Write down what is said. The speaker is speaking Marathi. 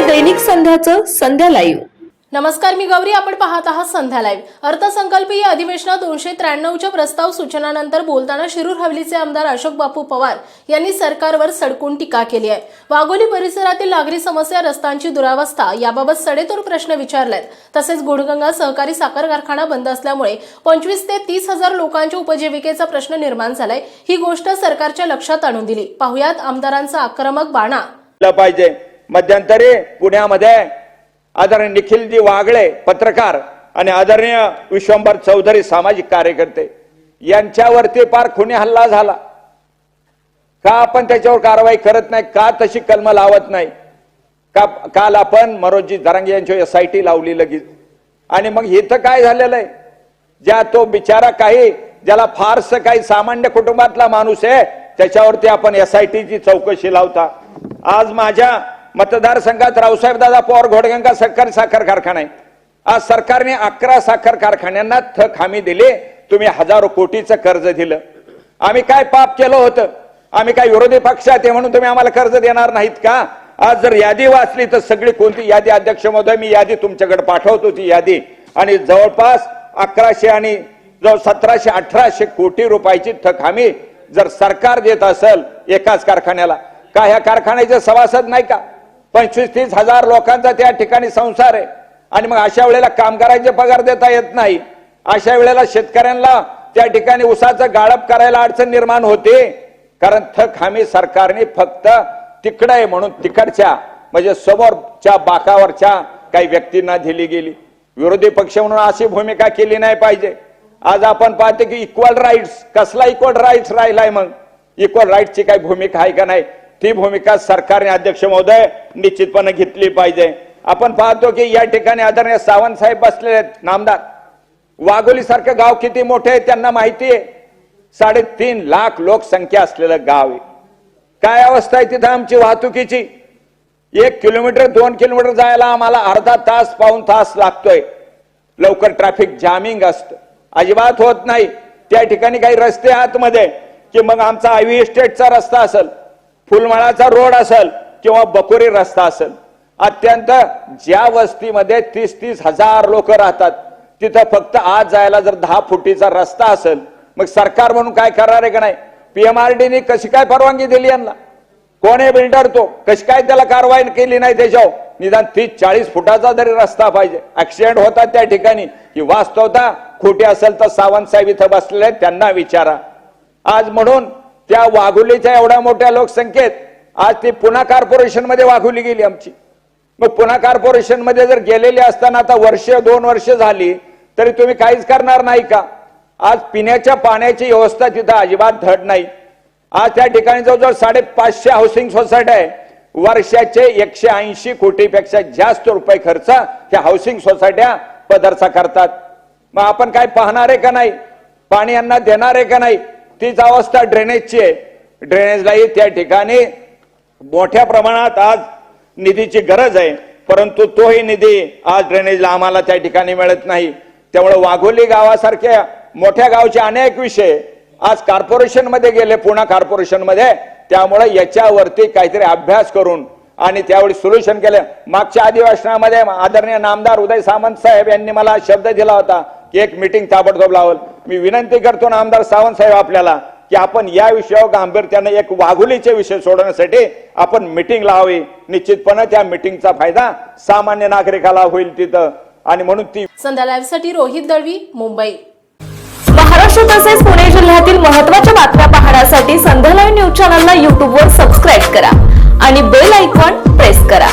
विरोधाचं संध्या लाईव्ह. नमस्कार मी गौरी. आपण पाहत आहात संध्या लाईव्ह. अर्थसंकल्पीय अधिवेशनात दोनशे त्र्याण्णवच्या प्रस्ताव सूचनानंतर बोलताना शिरूर हवेलीचे आमदार अशोक बापू पवार यांनी सरकारवर सडकून टीका केली आहे. वाघोली परिसरातील नागरी समस्या रस्त्यांची दुरावस्था याबाबत सडेतोड प्रश्न विचारलेत. तसेच गुडगंगा सहकारी साखर कारखाना बंद असल्यामुळे पंचवीस ते तीस हजार लोकांच्या उपजीविकेचा प्रश्न निर्माण झालाय. ही गोष्ट सरकारच्या लक्षात आणून दिली. पाहुयात आमदारांचा आक्रमक बाणा. पाहिजे. मध्यंतरी पुण्यामध्ये आदरणीय निखिलजी वागळे पत्रकार आणि आदरणीय विश्वंभर चौधरी सामाजिक कार्यकर्ते यांच्यावरती फार खुनी हल्ला झाला. का आपण त्याच्यावर कारवाई करत नाही? का तशी कलम लावत नाही? का काल आपण मनोजी दरांगे यांची एस आय टी लावली लगेच. आणि मग इथं काय झालेलं आहे? ज्या तो बिचारा काही ज्याला फारस काही सामान्य कुटुंबातला माणूस आहे त्याच्यावरती आपण एस आय टीची चौकशी लावता. आज माझ्या मतदारसंघात रावसाहेब दादा पवार घोडगंगा सरकार साखर कारखाना. आहे आज सरकारने अकरा साखर कारखान्यांना थक हमी दिली. तुम्ही हजारो कोटीचं कर्ज दिलं. आम्ही काय पाप केलं होतं? आम्ही काय विरोधी पक्षात आहे म्हणून तुम्ही आम्हाला कर्ज देणार नाहीत का? आज जर यादी वाचली तर सगळी कोणती यादी? अध्यक्ष महोदय मी यादी तुमच्याकडे पाठवतो ती यादी. आणि जवळपास अकराशे आणि जवळ सतराशे अठराशे कोटी रुपयाची थक हमी जर सरकार देत असेल एकाच कारखान्याला. का ह्या कारखान्याचे सभासद नाही का? पंचवीस तीस हजार लोकांचा त्या ठिकाणी संसार आहे. आणि मग अशा वेळेला कामगारांचे पगार देता येत नाही. अशा वेळेला शेतकऱ्यांना त्या ठिकाणी उसाचं गाळप करायला अडचण निर्माण होते. कारण थक हमी सरकारने फक्त तिकडं आहे म्हणून तिकडच्या म्हणजे समोरच्या बाकावरच्या काही व्यक्तींना दिली गेली. विरोधी पक्ष म्हणून अशी भूमिका केली नाही पाहिजे. आज आपण पाहतो की इक्वल राईट्स कसला इक्वल राईट्स राहिलाय मग? इक्वल राईट्सची काही भूमिका आहे का नाही? ती भूमिका सरकारने अध्यक्ष महोदय निश्चितपणे घेतली पाहिजे. आपण पाहतो की या ठिकाणी आदरणीय सावंत साहेब बसलेले आहेत नामदार. वाघोली सारखं गाव किती मोठे आहे त्यांना माहिती आहे. साडेतीन लाख लोकसंख्या असलेलं गाव आहे. काय अवस्था आहे तिथं आमची वाहतुकीची? एक किलोमीटर दोन किलोमीटर जायला आम्हाला अर्धा तास पाऊन तास लागतोय. लवकर ट्रॅफिक जामिंग असतं. अजिबात होत नाही. त्या ठिकाणी काही रस्ते आतमध्ये की मग आमचा आयव्ही इस्टेटचा रस्ता असेल. फुलमाळाचा रोड असेल किंवा बकोरी रस्ता असेल अत्यंत ज्या वस्तीमध्ये तीस तीस हजार लोक राहतात तिथं फक्त आज जायला जर दहा फुटीचा रस्ता असेल मग सरकार म्हणून काय करणार आहे का नाही? पीएमआरडीने कशी काय परवानगी दिली यांना? कोण आहे बिल्डर तो? कशी काय त्याला कारवाई केली नाही त्याच्यावर? निदान तीस चाळीस फुटाचा जरी रस्ता पाहिजे ऍक्सिडेंट होतात त्या ठिकाणी की वास्तवता खोटी असेल तर सावंत साहेब इथं बसलेले त्यांना विचारा. आज म्हणून त्या वाघुलीच्या एवढ्या मोठ्या लोकसंख्येत आज ती पुन्हा कॉर्पोरेशनमध्ये वाघुली गेली आमची. मग पुन्हा कॉर्पोरेशनमध्ये जर गेलेली असताना आता वर्ष दोन वर्ष झाली तरी तुम्ही काहीच करणार नाही का? आज पिण्याच्या पाण्याची व्यवस्था तिथं अजिबात धड नाही. आज त्या ठिकाणी जवळजवळ साडेपाचशे हाऊसिंग सोसायटी आहे. वर्षाचे एकशे ऐंशी कोटीपेक्षा जास्त रुपये खर्च त्या हाऊसिंग सोसायट्या पदरचा करतात. मग आपण काय पाहणार आहे का नाही? पाणी यांना देणार आहे का नाही? तीच अवस्था ड्रेनेजची आहे. ड्रेनेजलाही त्या ठिकाणी मोठ्या प्रमाणात आज निधीची गरज आहे. परंतु तोही निधी आज ड्रेनेजला आम्हाला त्या ठिकाणी मिळत नाही. त्यामुळे वाघोली गावासारख्या मोठ्या गावचे अनेक विषय आज कॉर्पोरेशनमध्ये गेले पुणे कॉर्पोरेशनमध्ये त्यामुळे याच्यावरती काहीतरी अभ्यास करून आणि त्यावेळी सोल्युशन केलं. मागच्या अधिवेशनामध्ये आदरणीय नामदार उदय सामंत साहेब यांनी मला शब्द दिला होता. की एक मिटिंग ताबडतोब लावल. मी विनंती करतो ना आमदार सावंत साहेब आपल्याला की आपण या विषयावर गांभीर्याने एक वाघुलीचे विषय सोडवण्यासाठी आपण मिटिंग लावावी. निश्चितपणे त्या मिटिंगचा फायदा सामान्य नागरिकाला होईल तिथं. आणि म्हणून ती संध्या लाईव्हसाठी रोहित दळवी मुंबई. महाराष्ट्र तसेच पुणे जिल्ह्यातील महत्त्वाच्या बातम्या पाहण्यासाठी संध्या लाईव्ह न्यूज चॅनलला यूट्यूबवर सबस्क्राईब करा आणि बेल आयकॉन प्रेस करा.